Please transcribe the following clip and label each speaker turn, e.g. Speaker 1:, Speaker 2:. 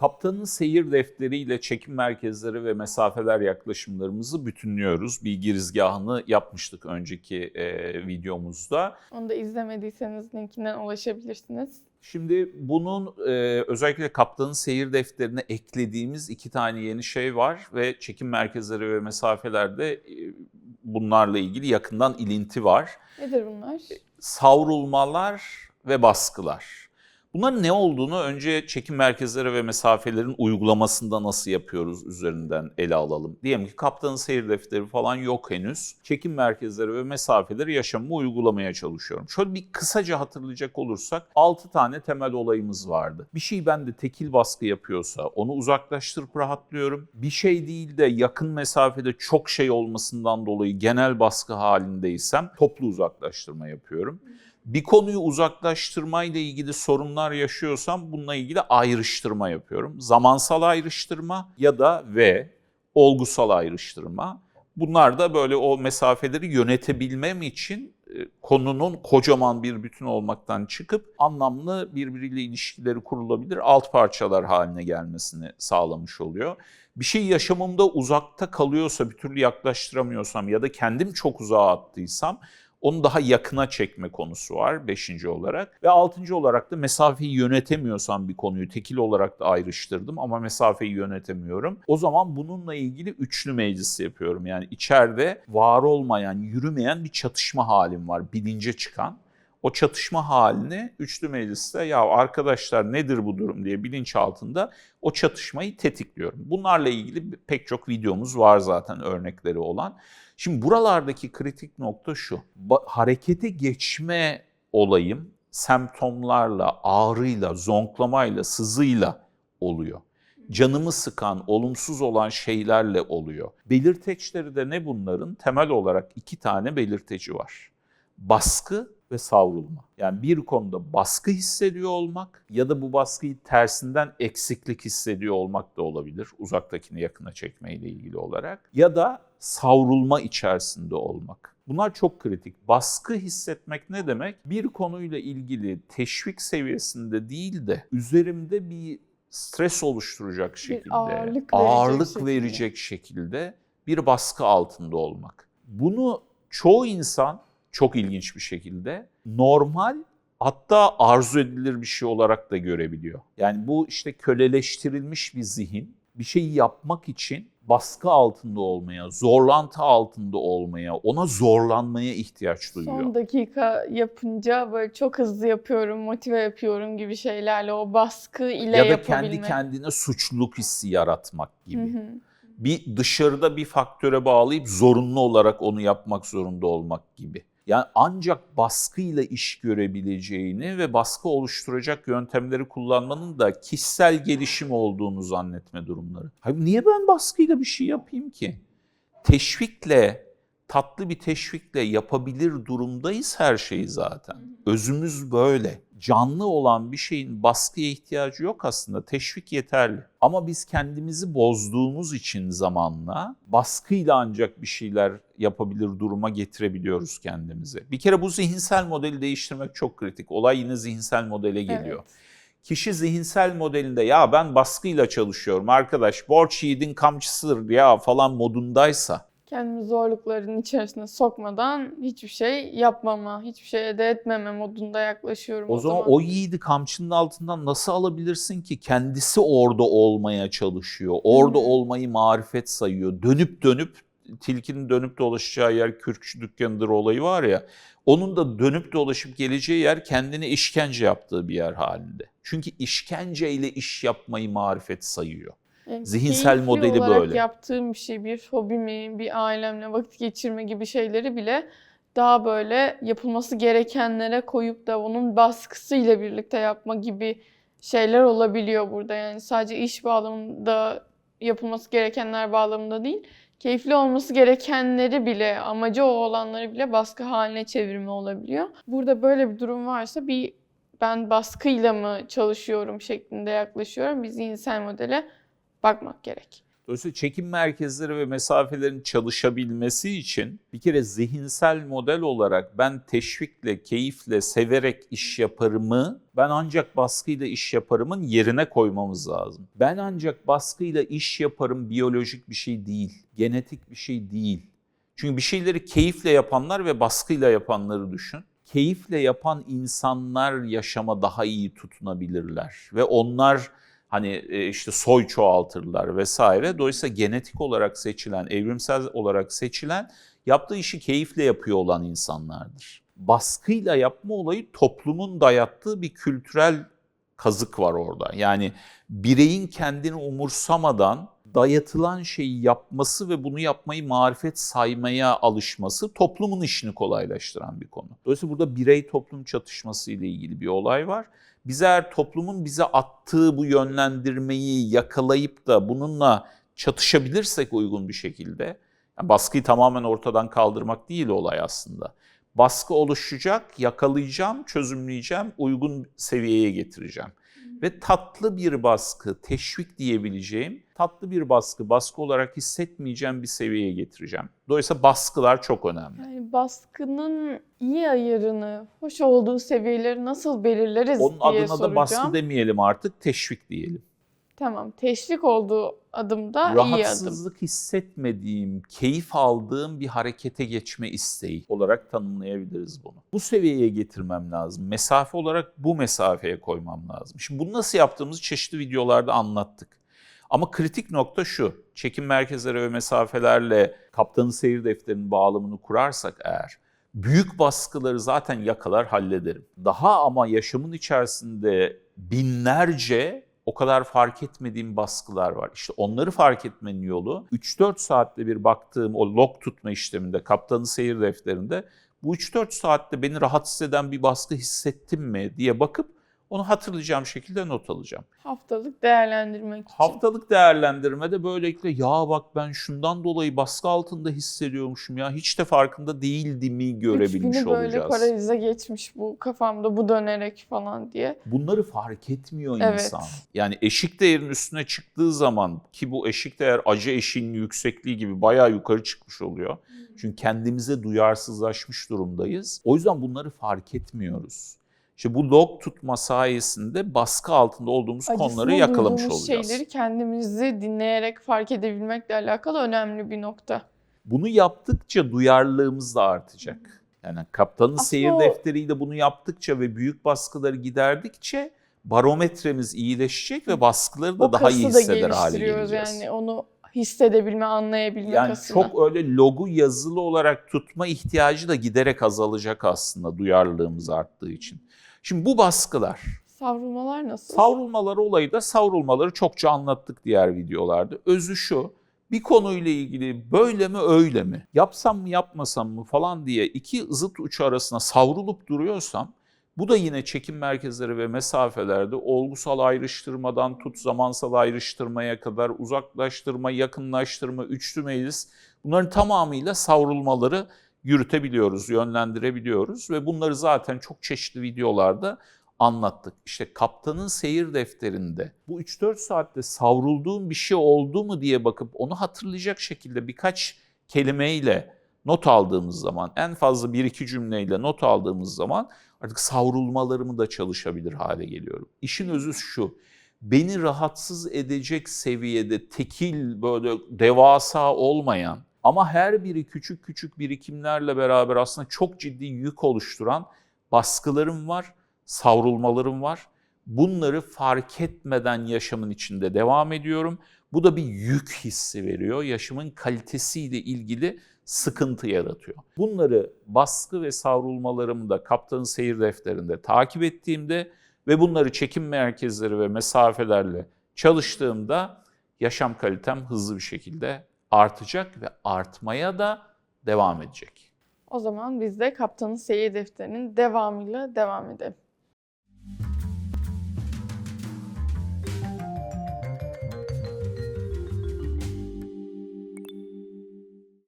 Speaker 1: Kaptanın seyir defteriyle çekim merkezleri ve mesafeler yaklaşımlarımızı bütünlüyoruz. Bir girizgahını yapmıştık önceki e, videomuzda.
Speaker 2: Onu da izlemediyseniz linkinden ulaşabilirsiniz.
Speaker 1: Şimdi bunun e, özellikle kaptanın seyir defterine eklediğimiz iki tane yeni şey var ve çekim merkezleri ve mesafelerde e, bunlarla ilgili yakından ilinti var.
Speaker 2: Nedir bunlar?
Speaker 1: Savrulmalar ve baskılar. Bunların ne olduğunu önce çekim merkezleri ve mesafelerin uygulamasında nasıl yapıyoruz üzerinden ele alalım. Diyelim ki kaptanın seyir defteri falan yok henüz. Çekim merkezleri ve mesafeleri yaşamımı uygulamaya çalışıyorum. Şöyle bir kısaca hatırlayacak olursak 6 tane temel olayımız vardı. Bir şey bende tekil baskı yapıyorsa onu uzaklaştırıp rahatlıyorum. Bir şey değil de yakın mesafede çok şey olmasından dolayı genel baskı halindeysem toplu uzaklaştırma yapıyorum bir konuyu uzaklaştırmayla ilgili sorunlar yaşıyorsam bununla ilgili ayrıştırma yapıyorum. Zamansal ayrıştırma ya da ve olgusal ayrıştırma. Bunlar da böyle o mesafeleri yönetebilmem için e, konunun kocaman bir bütün olmaktan çıkıp anlamlı birbiriyle ilişkileri kurulabilir alt parçalar haline gelmesini sağlamış oluyor. Bir şey yaşamımda uzakta kalıyorsa, bir türlü yaklaştıramıyorsam ya da kendim çok uzağa attıysam onu daha yakına çekme konusu var beşinci olarak. Ve altıncı olarak da mesafeyi yönetemiyorsam bir konuyu tekil olarak da ayrıştırdım ama mesafeyi yönetemiyorum. O zaman bununla ilgili üçlü meclis yapıyorum. Yani içeride var olmayan, yürümeyen bir çatışma halim var bilince çıkan. O çatışma halini üçlü mecliste ya arkadaşlar nedir bu durum diye bilinç altında o çatışmayı tetikliyorum. Bunlarla ilgili pek çok videomuz var zaten örnekleri olan. Şimdi buralardaki kritik nokta şu. Harekete geçme olayım semptomlarla, ağrıyla, zonklamayla, sızıyla oluyor. Canımı sıkan, olumsuz olan şeylerle oluyor. Belirteçleri de ne bunların? Temel olarak iki tane belirteci var. Baskı ve savrulma. Yani bir konuda baskı hissediyor olmak ya da bu baskıyı tersinden eksiklik hissediyor olmak da olabilir. Uzaktakini yakına çekmeyle ilgili olarak. Ya da savrulma içerisinde olmak. Bunlar çok kritik. Baskı hissetmek ne demek? Bir konuyla ilgili teşvik seviyesinde değil de üzerimde bir stres oluşturacak şekilde,
Speaker 2: ağırlık verecek
Speaker 1: ağırlık
Speaker 2: şekilde.
Speaker 1: verecek şekilde bir baskı altında olmak. Bunu çoğu insan çok ilginç bir şekilde normal hatta arzu edilir bir şey olarak da görebiliyor. Yani bu işte köleleştirilmiş bir zihin bir şeyi yapmak için baskı altında olmaya, zorlantı altında olmaya, ona zorlanmaya ihtiyaç duyuyor.
Speaker 2: Son dakika yapınca böyle çok hızlı yapıyorum, motive yapıyorum gibi şeylerle o baskı ile
Speaker 1: ya da
Speaker 2: yapabilmek.
Speaker 1: kendi kendine suçluluk hissi yaratmak gibi.
Speaker 2: Hı hı.
Speaker 1: bir dışarıda bir faktöre bağlayıp zorunlu olarak onu yapmak zorunda olmak gibi. Yani ancak baskıyla iş görebileceğini ve baskı oluşturacak yöntemleri kullanmanın da kişisel gelişim olduğunu zannetme durumları. Hayır, niye ben baskıyla bir şey yapayım ki? Teşvikle, tatlı bir teşvikle yapabilir durumdayız her şeyi zaten. Özümüz böyle. Canlı olan bir şeyin baskıya ihtiyacı yok aslında. Teşvik yeterli. Ama biz kendimizi bozduğumuz için zamanla baskıyla ancak bir şeyler yapabilir duruma getirebiliyoruz kendimizi. Bir kere bu zihinsel modeli değiştirmek çok kritik. Olay yine zihinsel modele geliyor.
Speaker 2: Evet.
Speaker 1: Kişi zihinsel modelinde ya ben baskıyla çalışıyorum arkadaş borç yiğidin kamçısıdır ya falan modundaysa
Speaker 2: Kendimi zorlukların içerisine sokmadan hiçbir şey yapmama, hiçbir şey elde etmeme modunda yaklaşıyorum.
Speaker 1: O zaman o yiğidi kamçının altından nasıl alabilirsin ki? Kendisi orada olmaya çalışıyor. Orada
Speaker 2: Hı hı.
Speaker 1: olmayı marifet sayıyor. Dönüp dönüp tilkinin dönüp dolaşacağı yer kürkçü dükkanıdır olayı var ya. Onun da dönüp dolaşıp geleceği yer kendini işkence yaptığı bir yer halinde. Çünkü işkenceyle iş yapmayı marifet sayıyor.
Speaker 2: Yani
Speaker 1: zihinsel
Speaker 2: keyifli
Speaker 1: modeli
Speaker 2: olarak
Speaker 1: böyle.
Speaker 2: yaptığım bir şey, bir hobimi, bir ailemle vakit geçirme gibi şeyleri bile daha böyle yapılması gerekenlere koyup da onun baskısıyla birlikte yapma gibi şeyler olabiliyor burada. Yani sadece iş bağlamında yapılması gerekenler bağlamında değil, keyifli olması gerekenleri bile, amacı o olanları bile baskı haline çevirme olabiliyor. Burada böyle bir durum varsa bir ben baskıyla mı çalışıyorum şeklinde yaklaşıyorum. Bir zihinsel modele bakmak gerek.
Speaker 1: Dolayısıyla çekim merkezleri ve mesafelerin çalışabilmesi için bir kere zihinsel model olarak ben teşvikle, keyifle, severek iş yaparımı ben ancak baskıyla iş yaparımın yerine koymamız lazım. Ben ancak baskıyla iş yaparım biyolojik bir şey değil, genetik bir şey değil. Çünkü bir şeyleri keyifle yapanlar ve baskıyla yapanları düşün. Keyifle yapan insanlar yaşama daha iyi tutunabilirler ve onlar hani e, işte soy çoğaltırlar vesaire. Dolayısıyla genetik olarak seçilen, evrimsel olarak seçilen yaptığı işi keyifle yapıyor olan insanlardır. Baskıyla yapma olayı toplumun dayattığı bir kültürel kazık var orada. Yani bireyin kendini umursamadan dayatılan şeyi yapması ve bunu yapmayı marifet saymaya alışması toplumun işini kolaylaştıran bir konu. Dolayısıyla burada birey toplum çatışması ile ilgili bir olay var. Biz eğer toplumun bize attığı bu yönlendirmeyi yakalayıp da bununla çatışabilirsek uygun bir şekilde, yani baskıyı tamamen ortadan kaldırmak değil olay aslında. Baskı oluşacak, yakalayacağım, çözümleyeceğim, uygun seviyeye getireceğim. Ve tatlı bir baskı, teşvik diyebileceğim, tatlı bir baskı, baskı olarak hissetmeyeceğim bir seviyeye getireceğim. Dolayısıyla baskılar çok önemli.
Speaker 2: Yani baskının iyi ayarını, hoş olduğu seviyeleri nasıl belirleriz
Speaker 1: Onun
Speaker 2: diye
Speaker 1: adına
Speaker 2: soracağım.
Speaker 1: da baskı demeyelim artık, teşvik diyelim.
Speaker 2: Tamam, teşvik olduğu adımda iyi adım.
Speaker 1: Rahatsızlık hissetmediğim, keyif aldığım bir harekete geçme isteği olarak tanımlayabiliriz bunu. Bu seviyeye getirmem lazım. Mesafe olarak bu mesafeye koymam lazım. Şimdi bunu nasıl yaptığımızı çeşitli videolarda anlattık. Ama kritik nokta şu, çekim merkezleri ve mesafelerle kaptanın seyir defterinin bağlamını kurarsak eğer, büyük baskıları zaten yakalar hallederim. Daha ama yaşamın içerisinde binlerce o kadar fark etmediğim baskılar var. İşte onları fark etmenin yolu 3-4 saatte bir baktığım o log tutma işleminde, kaptanın seyir defterinde bu 3-4 saatte beni rahatsız eden bir baskı hissettim mi diye bakıp onu hatırlayacağım şekilde not alacağım.
Speaker 2: Haftalık değerlendirmek için.
Speaker 1: Haftalık değerlendirmede böylelikle ya bak ben şundan dolayı baskı altında hissediyormuşum ya hiç de farkında değildiğimi görebilmiş
Speaker 2: Üç günü böyle
Speaker 1: olacağız.
Speaker 2: paralize geçmiş bu kafamda bu dönerek falan diye.
Speaker 1: Bunları fark etmiyor
Speaker 2: Evet.
Speaker 1: insan. Yani eşik değerin üstüne çıktığı zaman ki bu eşik değer acı eşiğinin yüksekliği gibi bayağı yukarı çıkmış oluyor. Çünkü kendimize duyarsızlaşmış durumdayız. O yüzden bunları fark etmiyoruz. İşte bu log tutma sayesinde baskı altında olduğumuz konuları
Speaker 2: Acısını
Speaker 1: yakalamış
Speaker 2: duyduğumuz
Speaker 1: olacağız.
Speaker 2: şeyleri kendimizi dinleyerek fark edebilmekle alakalı önemli bir nokta.
Speaker 1: Bunu yaptıkça duyarlılığımız da artacak. Yani kaptanın
Speaker 2: Aslında
Speaker 1: seyir
Speaker 2: o-
Speaker 1: defteriyle bunu yaptıkça ve büyük baskıları giderdikçe barometremiz iyileşecek ve baskıları da
Speaker 2: O
Speaker 1: daha iyi
Speaker 2: kası da
Speaker 1: hisseder hale geleceğiz.
Speaker 2: yani onu hissedebilme, anlayabilme
Speaker 1: Yani
Speaker 2: kasını.
Speaker 1: çok öyle logu yazılı olarak tutma ihtiyacı da giderek azalacak aslında duyarlılığımız arttığı için. Şimdi bu baskılar,
Speaker 2: Savrulmalar nasıl?
Speaker 1: savrulmaları olayı da savrulmaları çokça anlattık diğer videolarda. Özü şu, bir konuyla ilgili böyle mi öyle mi, yapsam mı yapmasam mı falan diye iki zıt uç arasına savrulup duruyorsam bu da yine çekim merkezleri ve mesafelerde olgusal ayrıştırmadan tut zamansal ayrıştırmaya kadar uzaklaştırma, yakınlaştırma, üçlü meclis bunların tamamıyla savrulmaları yürütebiliyoruz, yönlendirebiliyoruz ve bunları zaten çok çeşitli videolarda anlattık. İşte kaptanın seyir defterinde bu 3-4 saatte savrulduğum bir şey oldu mu diye bakıp onu hatırlayacak şekilde birkaç kelimeyle not aldığımız zaman, en fazla 1-2 cümleyle not aldığımız zaman artık savrulmalarımı da çalışabilir hale geliyorum. İşin özü şu, beni rahatsız edecek seviyede tekil böyle devasa olmayan ama her biri küçük küçük birikimlerle beraber aslında çok ciddi yük oluşturan baskılarım var, savrulmalarım var. Bunları fark etmeden yaşamın içinde devam ediyorum. Bu da bir yük hissi veriyor. Yaşamın kalitesiyle ilgili sıkıntı yaratıyor. Bunları baskı ve savrulmalarımı da kaptanın seyir defterinde takip ettiğimde ve bunları çekim merkezleri ve mesafelerle çalıştığımda yaşam kalitem hızlı bir şekilde artacak ve artmaya da devam edecek.
Speaker 2: O zaman biz de Kaptanın Seyir Defteri'nin devamıyla devam edelim.